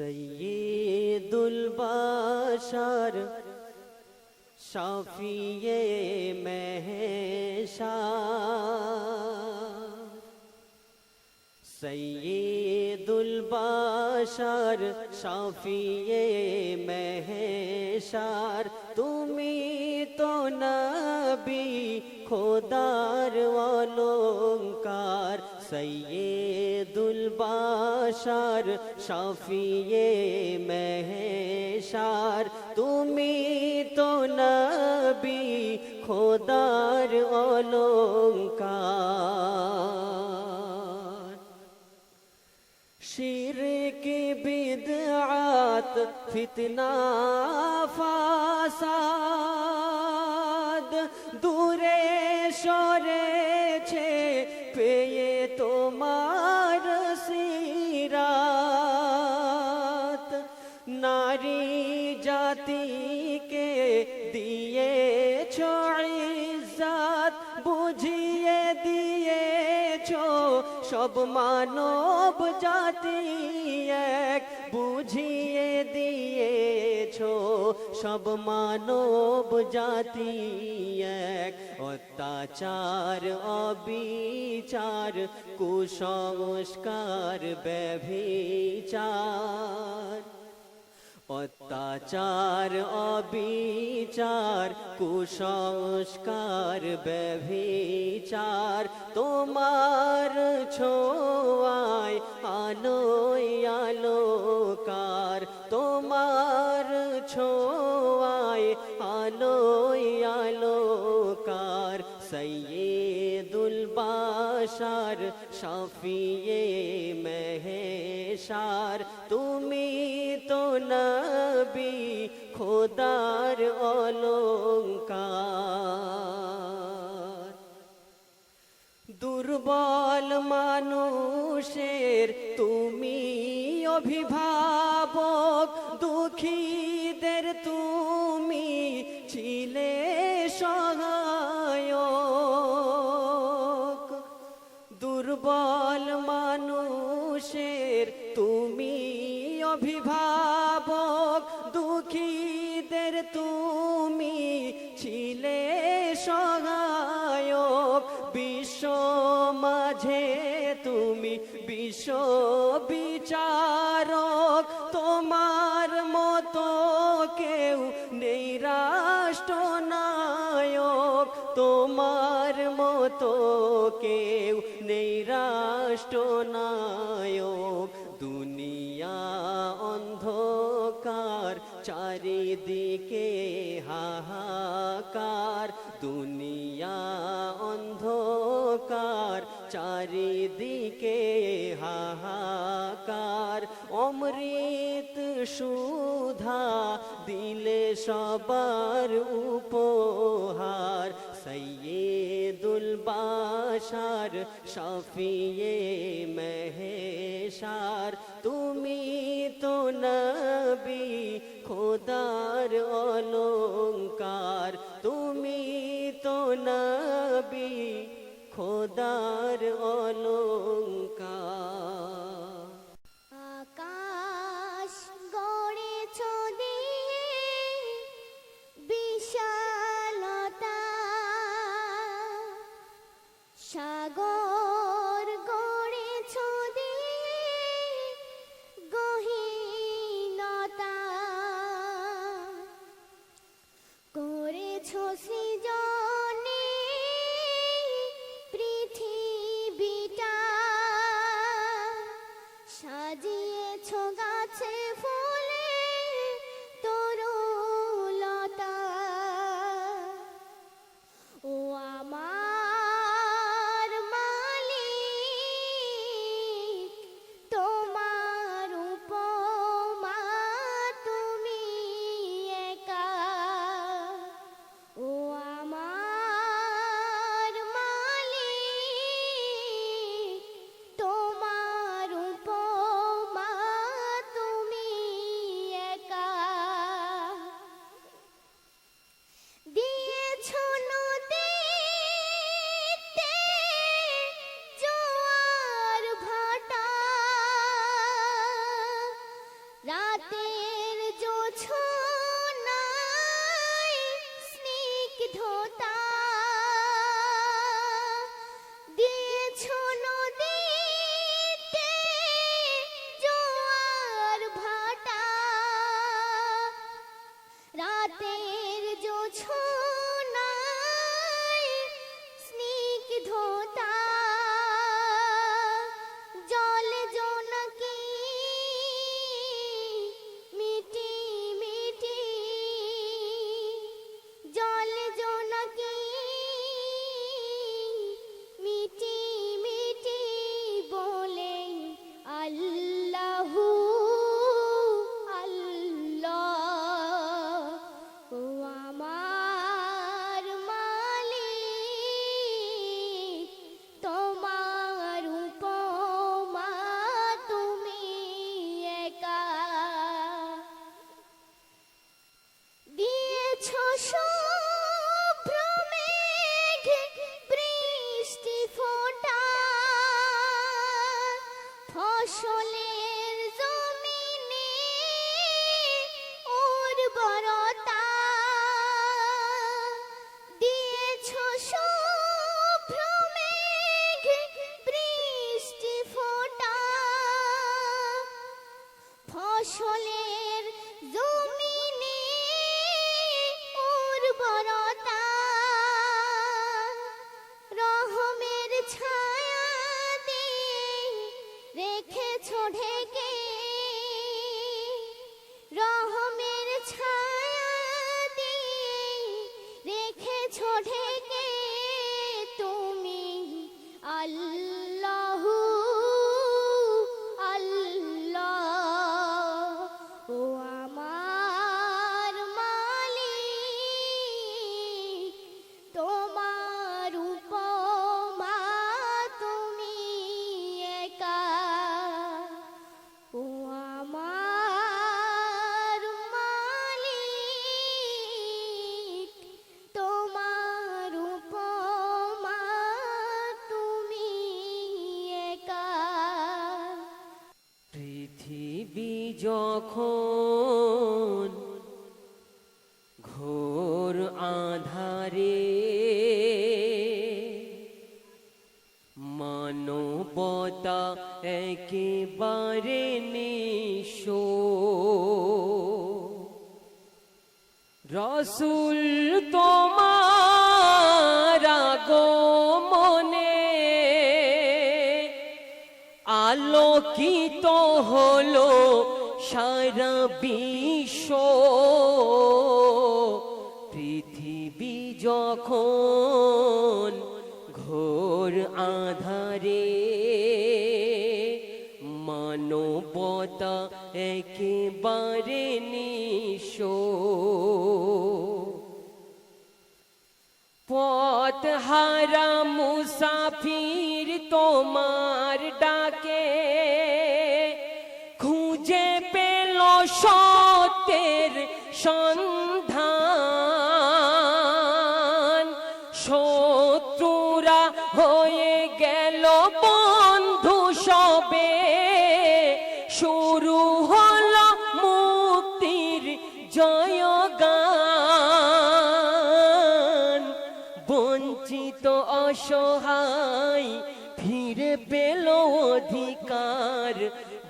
সৈয়দুল বাশার শাফিয়ে মেহশা সৈয়দুল বাশার শাফিয়ে মেহশার তুমি তো নবী খোদার অলঙ্কার সৈয়দুল বাশার শাফিয়ে মেহশার তুমি তো নবী খোদার অলঙ্কার। শিরক বিদআত ফিতনা ফাসাদ। সব মানব জাতি এক। বুঝিয়ে দিয়েছ সব মানব জাতি এক। অত্যাচার অবিচার কুসংস্কার ব্যভিচার। অত্যাচার, অবিচার, কুসংস্কার, ব্যভিচার, তোমার ছোঁয়ায় আলোয় আলোকার, তোমার ছোঁয়ায় আলোয় আলোকার, সৈয়দুল বাশার, শাফিয়ে মেহেশার খোদার অলঙ্কার। দুর্বল মানুষের তুমি অভিভাবক দুঃখীদের তুমি ছিলে সহায়ক। বিশ্ব বিচারক তোমার মতো কেউ নেই রাষ্ট্রনায়ক, তোমার মতো কেউ নেই রাষ্ট্রনায়ক। দুনিয়া অন্ধকার, চারিদিকে হাহাকার, দুনিয়া চারিদিকে হাহাকার, অমৃত সুধা দিলে সবার উপহার। সৈয়দুল বাশার শাফিয়ে মেহেশার, তুমি তো নবী, খোদার অলঙ্কার তুমি তো নবী। খোদার অলঙ্কার ফসলের জমিনে যখন ঘোর আধারে মানবতা একেবারে নিশো রসুল পৃথিবী যখন ঘোর আধারে মানবতা একেবারে নিশো পথ হারা মুসাফির তোমার ডাকে, খুঁজে পেল সত্যের সন্ধান হয়ে গেল বন্ধু সবে। শুরু হল মুক্তির জয়গান। বঞ্চিত অসহায় ফিরে পেল অধিকার।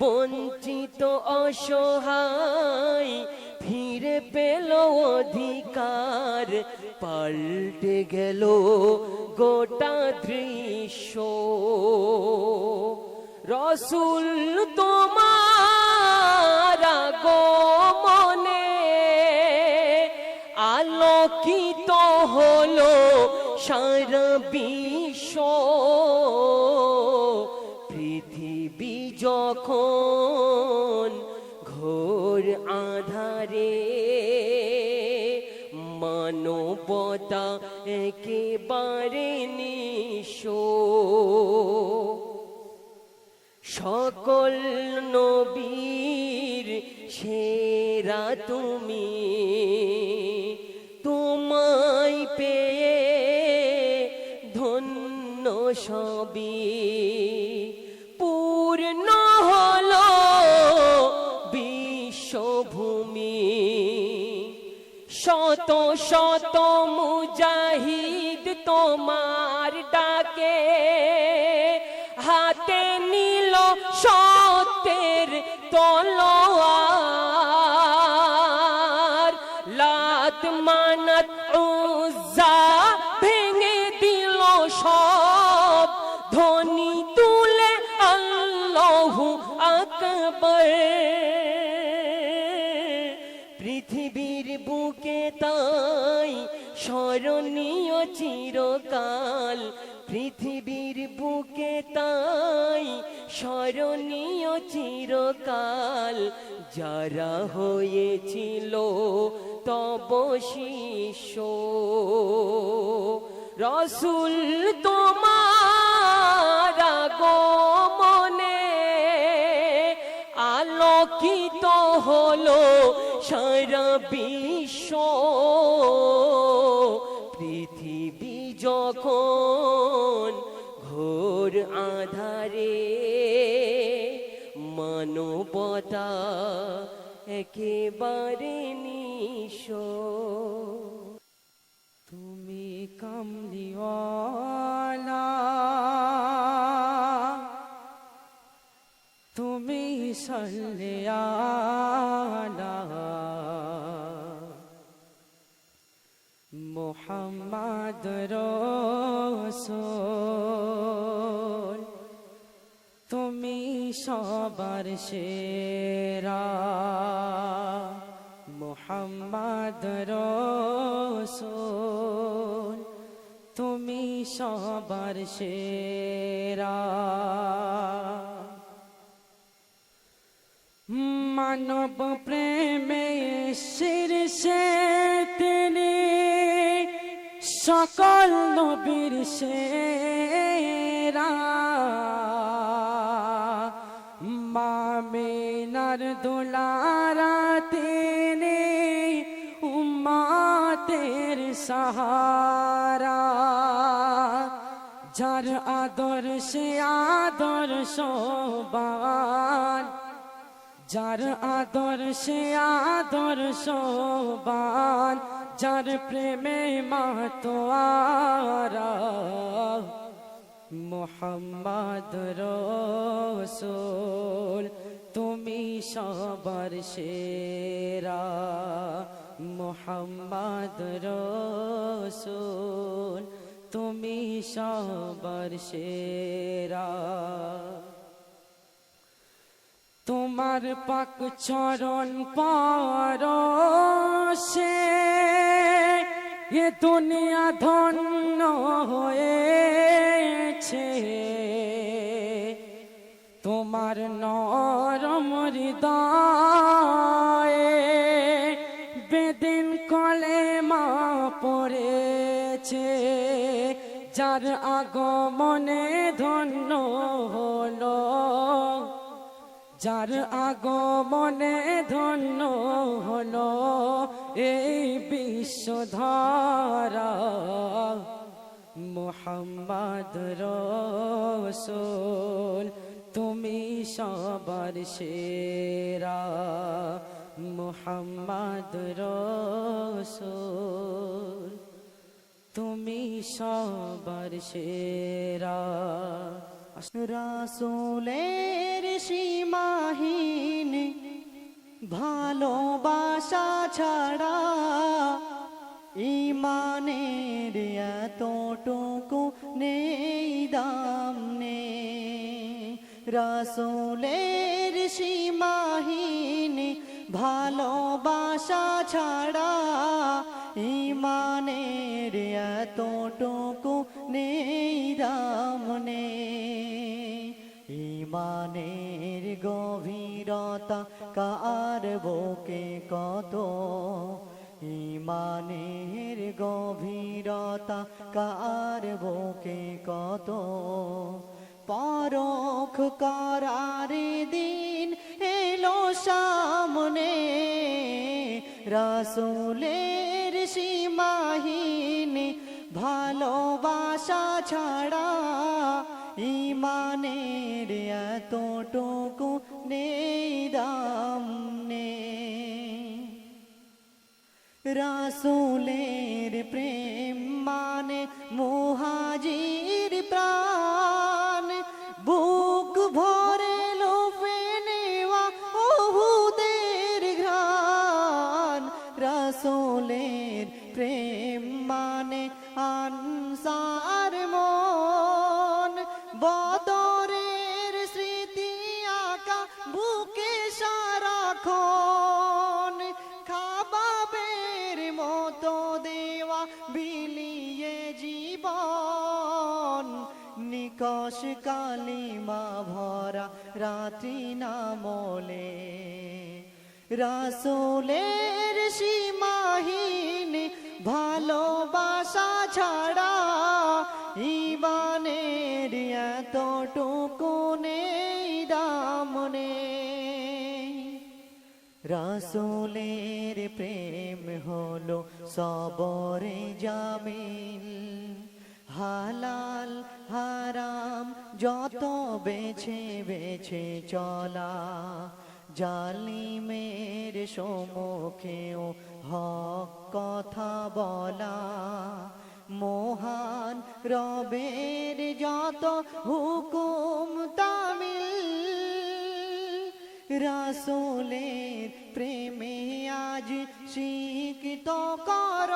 বঞ্চিত অসহায় ফিরে পেল অধিকার। পাল্টে গেল গোটা দৃশ্য। রসুল তোমার মনে আলোকিত হলো সারা বিশ্ব। পৃথিবী যখন মানবতা একেবারে নিশো সকল নবীর সেরা তুমি তোমায় পেয়ে ধন্য সবই শত মুজাহিদ তোমার ডাকে। হাতে নিল সতের তলোয়ার স্মরণীয় চিরকাল যারা হয়েছিল তব শিষ্য। রসুল তোমার আগমনে আলোকিত হলো সারা বিশ্ব। পৃথিবী যখন ঘোর আধারে মানবতা একেবারে নিশ। তুমি কামলিওয়ালা তুমি সল্লিয়ালা সবার সেরা। মোহাম্মদ রসুল তুমি সবার সেরা। মানব প্রেমে শীর্ষে তিনি সকল নবীর সেরা। মামিনার দুলারা তিনি উম্মাতের সাহারা। যার আদর্শে আদর্শবান যার আদর্শে আদর্শবান যার প্রেমে মাতোয়ারা। মোহাম্মদ রসুল তুমি সবার সেরা। মোহাম্মদ রসুল তুমি সবার সেরা। তোমার পাক চরণ পরশে এ দুনিয়া ধন্য হয়েছে। তোমার নরম হৃদয়ে বেদিন কলে মা পড়েছে, যার আগমনে ধন্য হলো। যার আগমনে ধন্য হলো এই বিশ্বধারা, মোহাম্মদ রসুল, তুমি সবার সেরা, মোহাম্মদ রসুল, তুমি সবার সেরা। রাসুলের সীমাহীন ভালোবাসা ছাড়া ইমানের এতটুকু নেই দাম নে রাসুলের সীমাহীন ভালোবাসা ছাড়া ইমানের এতটুকু নেই দাম নে ইমানের গভীরতা কার বুকে কত? ইমানের গভীরতা কার বুকে কত? পরখ করার দিন এলো সামনে, রাসুলের সীমাহীন ভালোবাসা ছাড়া ইমানের এতটুকু নেই দাম রাসুলের প্রেম মানে মোহাজি নিকশ কালিমা ভরা, রাত্রি নামলে রাসুলের সীমাহীন ভালোবাসা ছাড়া ইবানের এতটুকু নেই দাম নেই। রাসুলের প্রেম হলো সবরে জামিল। হালাল, হারাম, যত বেছে বেছে চলা, জালিমের সম্মুখেও হক কথা বলা, মহান রবের যত হুকুম তামিল, রাসুলের প্রেমে আজ শিক্ষিত কর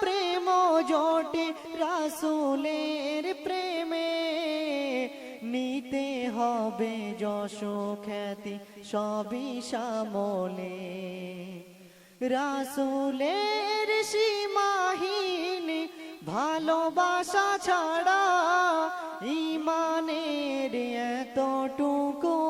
প্রেম জোটে রাসুলের প্রেমে। নিতে হবে যশ খ্যাতি সবই সামলে রাসুলের সীমাহীন ভালোবাসা ছাড়া ইমানের এতটুকু